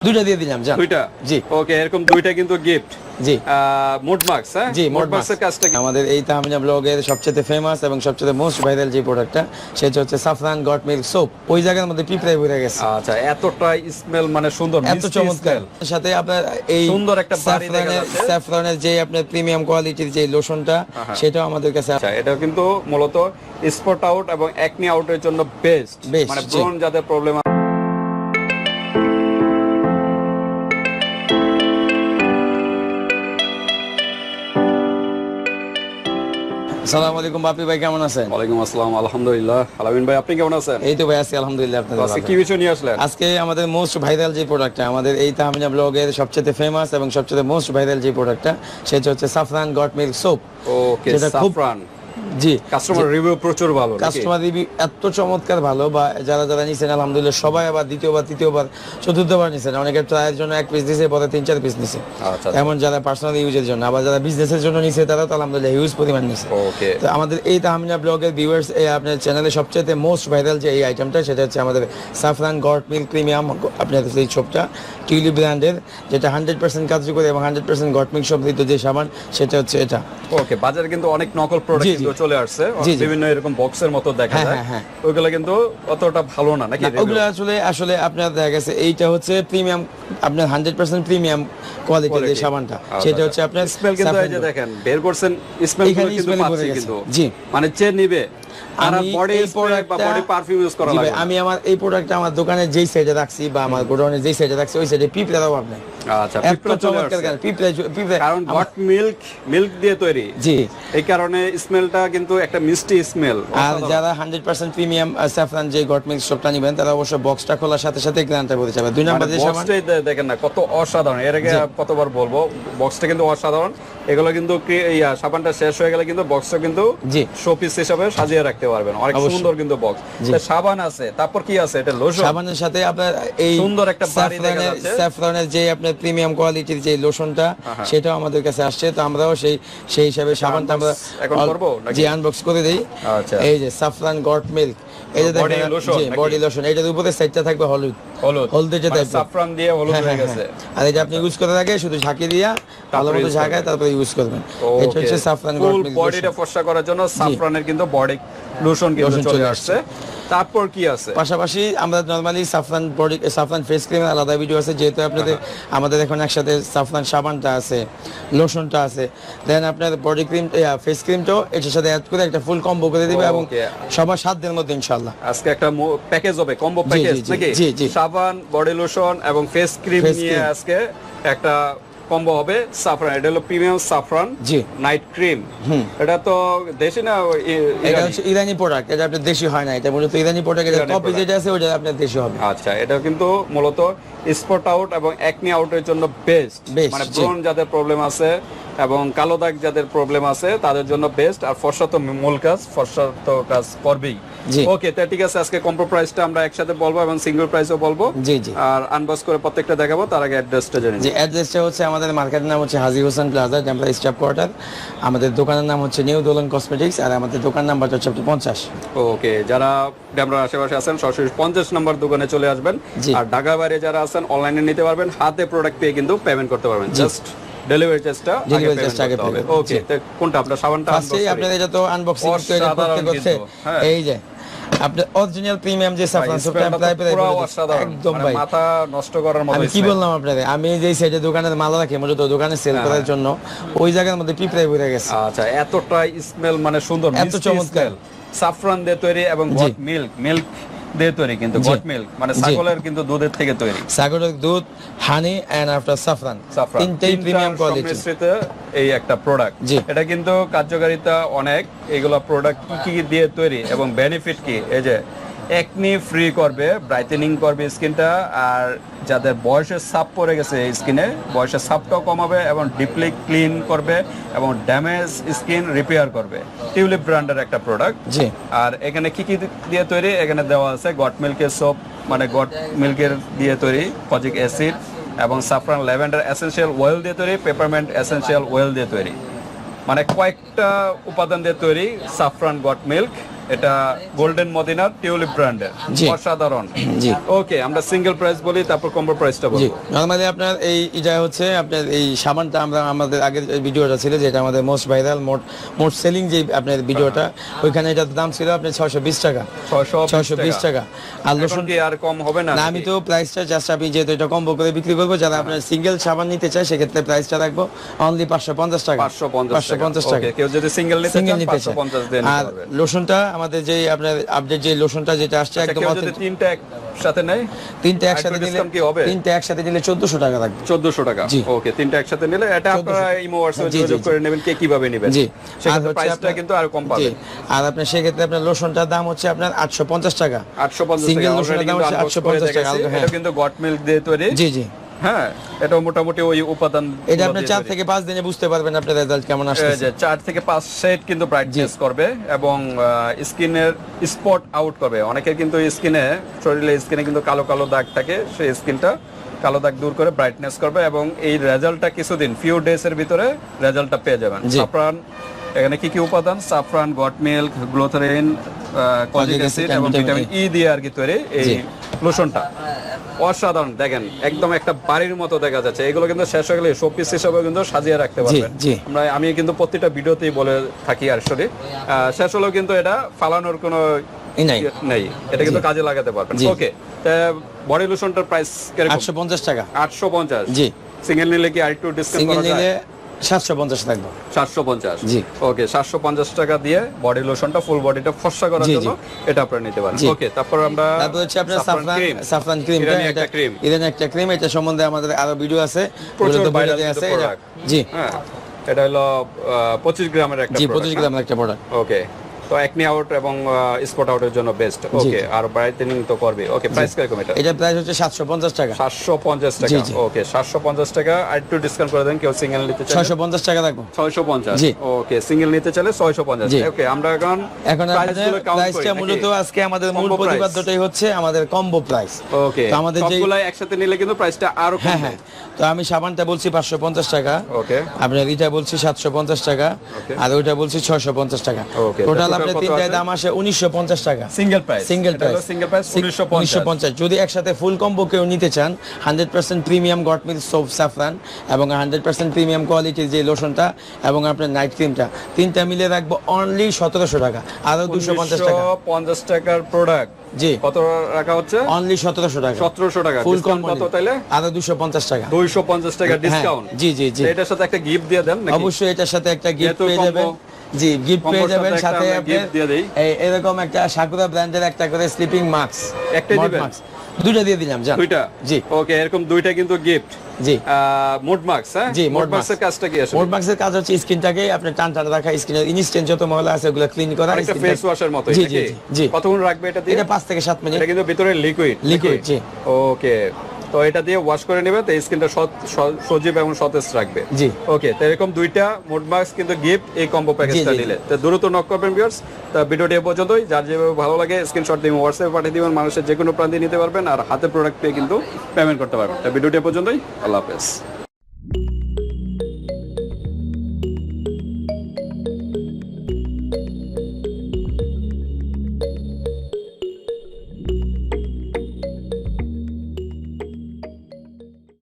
দুইটা দিয়ে দিলাম জান দুইটা? জি। ওকে এরকম দুইটা কিন্তু গিফট জি। মোড মার্কস হ্যাঁ? জি মোট মার্কসের কাজটা আমাদের এই তাহমিনা ব্লগের সবচেয়ে ফেমাস এবং সবচেয়ে মোস্ট ভাইরাল যে প্রোডাক্টটা সেটা হচ্ছে সাফরান গট মিল্ক সোপ ওই জায়গার মধ্যে পিঁপড়ায় ভরে গেছে। আচ্ছা এতটা স্মেল মানে সুন্দর এত চমৎকার। সাথে আপনার এই সুন্দর একটা বাড়ি দেখা যাচ্ছে। স্যাফরনের যে আপনার প্রিমিয়াম কোয়ালিটির যে লোশনটা হ্যাঁ। সেটাও আমাদের কাছে আচ্ছা এটা কিন্তু মূলত স্পট আউট এবং একনি আউটের জন্য বেস্ট মানে জি। ব্রণ যাদের প্রবলেম আসসালামু আলাইকুম বাপি ভাই কেমন আছেন? ওয়ালাইকুম আসসালাম আলহামদুলিল্লাহ। আলামিন ভাই আপনি কেমন আছেন? এই তো ভাই আছি আলহামদুলিল্লাহ আপনাদের আজকে কি বিষয় নিয়ে আসলেন? আজকে আমাদের মোস্ট ভাইরাল যে প্রোডাক্টটা আমাদের এই তাহমিনা ব্লগের সবচেয়ে ফেমাস এবং সবচেয়ে মোস্ট ভাইরাল যে প্রোডাক্টটা সেটা হচ্ছে saffron goat milk soap okay saffron জি। কাস্টমার রিভিউ প্রচুর ভালো কাস্টমার রিভিউ এত চমৎকার ভালো বা যারা যারা নিছেন আলহামদুলিল্লাহ সবাই আবার দ্বিতীয়বার তৃতীয়বার চতুর্থবার নিছেন। অনেকে ট্রায়ের জন্য এক পিস দিছে পরে তিন চার পিস নিছে। আচ্ছা এমন যারা পার্সোনাল ইউজের জন্য আবার যারা বিজনেসের জন্য নিছে তারা তো আলহামদুলিল্লাহ হিউজ পরিমাণ নিছে। ওকে তো আমাদের এই তাহমিনা ব্লগের ভিউয়ার্স আপনার চ্যানেলে সবচেয়ে মোস্ট ভাইরাল যে এই আইটেমটা সেটা হচ্ছে আমাদের সাফরান গড মিল্ক প্রিমিয়াম আপনার এই ছোপটা টিউলি ব্র্যান্ডের যেটা হান্ড্রেড পার্সেন্ট কার্যকরী এবং হান্ড্রেড পার্সেন্ট গড মিল্ক শব্দিত যে সাবান সেটা হচ্ছে এটা। ওকে বাজারে কিন্তু অনেক নকল প্রোডাক্ট চলে আসছে। বিভিন্ন এরকম বক্সের মতো দেখা হ্যাঁ, যায়। হ্যাঁ, হ্যাঁ। ওইগুলো কিন্তু অতটা ভালো না নাকি ওগুলো আসলে আসলে আপনার দেখা গেছে এইটা হচ্ছে প্রিমিয়াম আপনার হান্ড্রেড পার্সেন্ট প্রিমিয়াম কোয়ালিটির যে সাবানটা আচ্ছা, সেটা হচ্ছে আপনার স্মেল কিন্তু এই যে দেখেন বের করছেন স্মেল কিন্তু smell পাচ্ছি কিন্তু। জি। মানে চেয়ে নিবে। আর আমি বডি স্প্রে বা বডি পারফিউম ইউজ করা লাগবে আমি আমার এই প্রোডাক্টটা আমার দোকানে যেই সাইডে রাখছি বা আমার গোডাউনের যেই সাইডে রাখছি ওই আচ্ছা চমৎকার গান পিঁপড়ে পিঁপড়ে কারণ গট মিল্ক মিল্ক দিয়ে তৈরি। জি। এই কারণে স্মেলটা কিন্তু একটা মিষ্টি স্মেল আর যারা হান্ড্রেড পার্সেন্ট প্রিমিয়াম স্যাফরান যে গট মিল্ক শপটা নিবেন তারা অবশ্য বক্সটা খোলার সাথে সাথে গ্রান্টার বলতে চাবে দুই নম্বর যে সাবান মানে দেখেন না কত অসাধারণ। এর আগে কতবার বলব বক্সটা কিন্তু অসাধারণ। এগুলো কিন্তু ইয়া, সাবানটা শেষ হয়ে গেলে কিন্তু বক্সটা কিন্তু শোপিস হিসাবে সাজিয়ে রাখতে পারবেন। অনেক সুন্দর কিন্তু বক্স সাবান আছে তারপর কি আছে? এটা লোশন সাবানের সাথে আপনার এই সুন্দর একটা বাড়ি দেখা যাচ্ছে। স্যাফরনের যে আপনার প্রিমিয়াম কোয়ালিটির যে লোশনটা। সেটাও আমাদের কাছে আসছে। তো আমরাও সেই সেই হিসাবে সাবানটা আমরা এখন করব? জি আনবক্স করে দেই। আচ্ছা। এই যে সাফরান গট মিল্ক এই যে দেখেন? বডি লোশন এটার উপরে সাইডটা থাকবে হলুদ। হলুদ। হলদে যে মানে সাফরান দিয়ে হলুদ হ্যাঁ, হয়ে হ্যাঁ, গেছে। হ্যাঁ। আর এটা আপনি ইউজ করতে থাকে শুধু ঝাঁকি দিয়া ভালো মতো ঝাঁকায়। তারপরে ইউজ করবেন। এটা হচ্ছে সাফরান ফুল বডিটা ফর্সা করার জন্য সাফরানের কিন্তু বডি লোশন কিন্তু চলে আসছে। তারপর কি আছে? পাশাপাশি আমরা normally saffron body saffron face ক্রিমের আলাদা ভিডিও আছে যেহেতু আপনাদের আমাদের এখন একসাথে সাফরান সাবানটা আছে লোশনটা আছে দেন আপনার বডি ক্রিম ফেস ক্রিমটাও এটার সাথে অ্যাড করে একটা ফুল কম্বো করে দিবে এবং সবার সাত দিনের মধ্যে ইনশাল্লাহ আজকে একটা প্যাকেজ হবে কম্বো প্যাকেজ নাকি? জি, জি। সাবান বডি লোশন এবং ফেস ক্রিম নিয়ে আজকে একটা কম্বো হবে সাফরান এটা হলো প্রিমিয়াম সাফরান জি। নাইট ক্রিম এটা তো দেশি না এটা হচ্ছে ইরানি প্রোডাক্ট এটা আপনার দেশি হয় না এটা মূলত ইরানি প্রোডাক্ট এটা টপ যেটা আছে ওটা আপনার দেশি হবে। আচ্ছা এটা কিন্তু মূলত স্পট আউট এবং একনি আউটের জন্য বেস্ট মানে ব্রন যাদের প্রবলেম আছে এবং কালো দাগ যাদের প্রবলেম আছে তাদের জন্য বেস্ট আর ফর্সা তো মূল কাজ ফর্সা তো কাজ করবেই। ওকে তা ঠিক আছে আজকে কম্পো প্রাইসটা আমরা একসাথে বলব এবং সিঙ্গেল প্রাইসও বলব। জি জি। আর আনবক্স করে প্রত্যেকটা দেখাবো তার আগে অ্যাড্রেসটা জানি যে অ্যাড্রেসটা হচ্ছে আমাদের মার্কেটের নাম হচ্ছে Haji Hossain plaza temple staff quarter আমাদের দোকানের নাম হচ্ছে নিউ দোলন কসমেটিক্স আর আমাদের দোকান নাম্বারটা হচ্ছে পঞ্চাশ। ওকে যারা ড্যামরার আশেপাশে আছেন সরাসরি পঞ্চাশ নম্বর দোকানে চলে আসবেন। আর ঢাকা বাইরে যারা আছেন অনলাইনে নিতে পারবেন হাতে প্রোডাক্ট পেয়ে কিন্তু পেমেন্ট করতে পারবেন। জাস্ট ডেলিভারি চার্জটা Delivery পেমেন্ট আগে হবে ওকে। কোনটা আপনার সাবানটা ফার্স্টেই আপনাদের এটা তো আনবক্সিং তৈরি করতে করতে হ্যাঁ। এই যে আপনার অরিজিনাল প্রিমিয়াম যে সাফরান সোপটা তো দিচ্ছি। অসাধারণ। একদম মানে ভাই মাথা নষ্ট করার মতো আমি কি বললাম আপনাদের আমি যেই সাইডে দোকানের মাল রাখি মূলত দোকানে সেল হ্যাঁ, করার জন্য ওই জায়গার মধ্যে পিঁপড়ায় ভরে গেছে আচ্ছা এতটা স্মেল মানে সুন্দর এত চমৎকার। সাফরান দিয়ে তৈরি এবং মিল্ক মিল্ক দিয়ে তৈরি কিন্তু গট মিল্ক মানে ছাগলের কিন্তু দুধের থেকে তৈরি। ছাগলের দুধ হানি এন্ড আফটার সাফরান তিনটেই প্রিমিয়াম কোয়ালিটি এই একটা প্রোডাক্ট এটা কিন্তু কার্যকারিতা অনেক। এগুলো প্রোডাক্ট কি কি দিয়ে তৈরি এবং বেনিফিট কি? এই যে একনি ফ্রি করবে ব্রাইটেনিং করবে স্কিনটা আর যাদের বয়সের সাপ পড়ে গেছে স্কিনে বয়সের ছাপটাও কমাবে এবং ডিপলি ক্লিন করবে এবং ড্যামেজ স্কিন রিপেয়ার করবে। টিউলিপ ব্র্যান্ডের একটা প্রোডাক্ট জি। আর এখানে কি কি দিয়ে তৈরি? এখানে দেওয়া আছে গট মিল্কের সোপ মানে গট মিল্কের দিয়ে তৈরি কজিক অ্যাসিড এবং সাফরান ল্যাভেন্ডার এসেনশিয়াল ওয়েল দিয়ে তৈরি পেপারমেন্ট এসেনশিয়াল ওয়েল দিয়ে তৈরি। মানে কয়েকটা উপাদান দিয়ে তৈরি সাফরান গট মিল্ক এটা গোল্ডেন মদিনার টিউলিপ ব্র্যান্ডের। অসাধারণ। জি। ওকে আমরা সিঙ্গেল প্রাইস বলি তারপর কম্বো প্রাইসটা বলব নর্মালি আপনার এই এটা হচ্ছে আপনার এই সাবানটা আমরা আমাদের আগের ভিডিওটা ছিল যেটা আমাদের মোস্ট ভাইরাল মোট মোট সেলিং যে আপনার ভিডিওটা ওইখানে এটার দাম ছিল আপনার ছয়শো বিশ টাকা। 620 টাকা। আর লোশন কি আর কম হবে না আমি তো প্রাইসটা জাস্ট আমি যেহেতু এটা কম্বো করে বিক্রি করব যারা আপনার সিঙ্গেল সাবান নিতে চায় সেক্ষেত্রে প্রাইসটা রাখব। অনলি পাঁচশো পঞ্চাশ টাকা। পাঁচশো পঞ্চাশ পাঁচশো পঞ্চাশ টাকা। কেউ যদি সিঙ্গেল নিতে চান চায়। পঞ্চাশ দিয়ে নিতে আর লোশনটা আমাদের যে আপনার আপডেট যে লোশনটা যেটা আসছে আচ্ছা, একদম যদি তিনটা একসাথে নেয় তিনটে একসাথে নিলে কি হবে? তিনটে একসাথে নিলে চোদ্দশো টাকা লাগবে। চোদ্দশো টাকা? ওকে তিনটা একসাথে নিলে এটা আপনারা ইমো হোয়াটসঅ্যাপে যোগাযোগ করে নেবেন কে কীভাবে নেবেন। জি। আর প্রাইসটা কিন্তু আর কম পাবেন। আর আপনার সেক্ষেত্রে আপনার লোশনটার দাম হচ্ছে আপনার আটশো পঞ্চাশ টাকা। আটশো পঞ্চাশ Single টাকা lotion এর already দাম হচ্ছে 850 টাকা, হ্যাঁ। এটা কিন্তু গট মিল্ক দিয়ে তৈরি। জি জি। হ্যাঁ এটা মোটামুটি ওই উপাদান এটা আপনার চার থেকে পাঁচ দিনে বুঝতে পারবেন আপনার রেজাল্ট কেমন আসছে যে চার থেকে পাঁচ সেট কিন্তু ব্রাইটনেস করবে এবং স্কিনের স্পট আউট করবে। অনেকের কিন্তু স্কিনে শরীরে স্কিনে কিন্তু কালো কালো দাগ থাকে সেই স্কিনটা কালো দাগ দূর করে ব্রাইটনেস করবে এবং এই রেজাল্টটা কিছুদিন ফিউ ডেজ এর ভিতরে রেজাল্টটা পেয়ে যাবেন। সাফরান এখানে কি কি উপাদান? Saffron goat milk গ্লোথারিন colic acid এবং ভিটামিন ই দিয়ে আর কি তৈরি এই লোশনটা অসাধারণ দেখেন একদম একটা বাড়ির মতো দেখা যাচ্ছে। এগুলো কিন্তু শেষ হয়ে গেলে শোপিস হিসেবে কিন্তু সাজিয়ে রাখতে পারবেন। আমরা আমি কিন্তু প্রতিটা ভিডিওতেই বলে থাকি আর সরি শেষ হলেও কিন্তু এটা ফালানোর কোনো নাই। ইয়ে নেই। এটা কিন্তু কাজে লাগাতে পারবেন। ওকে বডি লোশনটার প্রাইস কীরকম? আটশো পঞ্চাশ টাকা। আটশো পঞ্চাশ। জি। সিঙ্গেল নিলে কি আরেকটু ডিসকাউন্ট করা যায়? সাতশো পঞ্চাশ থাকবে। সাতশো পঞ্চাশ? জি। ওকে সাতশো পঞ্চাশ টাকা দিয়ে বডি লোশনটা ফুল বডিটা ফর্সা করার জন্য এটা আপনারা নিতে পারেন। ওকে তারপর আমরা তারপর হচ্ছে আপনার সাফরান সাফরান ক্রিম। এটা একটা ক্রিম। ইরানি একটা ক্রিম এটা সম্বন্ধে আমাদের আরও ভিডিও আছে। প্রচুর কিন্তু আছে জি। হ্যাঁ এটা হলো পঁচিশ গ্রামের একটা জি পঁচিশ হ্যাঁ? গ্রামের একটা প্রোডাক্ট ওকে। তো একনি আউট এবং স্পট আউটের জন্য বেস্ট ওকে আর ব্রাইটেনিং তো করবে। ওকে প্রাইস কীরকম এটা? এটা প্রাইস হচ্ছে সাতশো পঞ্চাশ টাকা। সাতশো পঞ্চাশ টাকা। জি, জি। ওকে সাতশো পঞ্চাশ টাকা। আর একটু ডিসকাউন্ট করে দেন কেউ সিঙ্গেল নিতে চাইলে। ছয়শো পঞ্চাশ টাকা রাখব ছয়শো পঞ্চাশ। জি। ওকে সিঙ্গেল নিতে চাইলে ছয়শো পঞ্চাশ। জি। ওকে আমরা এখন এখন প্রাইসটা মূলত আজকে আমাদের মূল প্রতিপাদ্যটাই হচ্ছে আমাদের কম্বো প্রাইস ওকে তো আমাদের যে একসাথে নিলে কিন্তু প্রাইসটা আরও হ্যাঁ হ্যাঁ। তো আমি সাবানটা বলছি পাঁচশো পঞ্চাশ টাকা। ওকে আপনার এটা বলছি সাতশো পঞ্চাশ টাকা। আর ওইটা বলছি ছয়শো পঞ্চাশ টাকা। Okay, টোটাল আপনার তিনটায় আছে? দাম আসে উনিশশো পঞ্চাশ টাকা। Single price single price single price উনিশশো উনিশশো পঞ্চাশ। যদি একসাথে ফুল কম্বো কেউ নিতে চান hundred percent premium goat milk soap saffron এবং হান্ড্রেড পার্সেন্ট প্রিমিয়াম কোয়ালিটির যে লোশনটা এবং আপনার নাইট ক্রিমটা তিনটা মিলে রাখব অনলি সতেরোশো টাকা। আরও দুশো পঞ্চাশ টাকা। পঞ্চাশ টাকার প্রোডাক্ট জি। কত রাখা হচ্ছে? অনলি সতেরোশো টাকা। সতেরোশো টাকা। ফুল কম্বো কত তাইলে? আরও দুশো পঞ্চাশ টাকা। দুইশো পঞ্চাশ টাকা হ্যাঁ, ডিসকাউন্ট জি জি জি। এটার সাথে একটা গিফট দিয়ে দেন অবশ্যই এটার সাথে একটা গিফট পেয়ে যাবেন। জি গিফট পেয়ে যাবেন সাথে। এই এরকম একটা সাকুরা ব্র্যান্ডের একটা করে স্লিপিং মাস্ক একটাই দিবেন? দুইটা দিয়ে দিলাম জান দুইটা? জি। ওকে এরকম দুইটা কিন্তু গিফট জি। মোড মার্কস হ্যাঁ? জি, মোড মার্কসের কাজটা কি আসলে? মোট মাস্কের কাজ হচ্ছে স্কিনটাকে আপনি টান টান রাখা স্কিনের ইনস্ট্যান্ট যত ময়লা আছে ওগুলো ক্লিন করা একটা ফেস ওয়াশের মতো জি জি কতক্ষণ রাখবে এটা এটা পাঁচ থেকে সাত মিনিট। এটা কিন্তু ভিতরে লিকুইড Liquid, জি। ওকে তো এটা দিয়ে ওয়াশ করে নেবে তো স্কিনটা সজীব এবং সতেজ রাখবে। জি। ওকে তো এরকম দুইটা মোড মাস্ক কিন্তু গিফট এই কম্বো প্যাকেজটা। নিলে। তো দ্রুত নক করবেন ভিউয়ার্স তো ভিডিওটি এ পর্যন্তই। যার যেভাবে ভালো লাগে স্ক্রিনশট দিয়ে হোয়াটসঅ্যাপে পাঠিয়ে দিবেন মানুষের যে কোনো প্রান্তে নিতে পারবেন আর হাতে প্রোডাক্ট পেয়ে কিন্তু পেমেন্ট করতে পারবেন। তো ভিডিওটি এ পর্যন্তই আল্লাহ হাফেজ।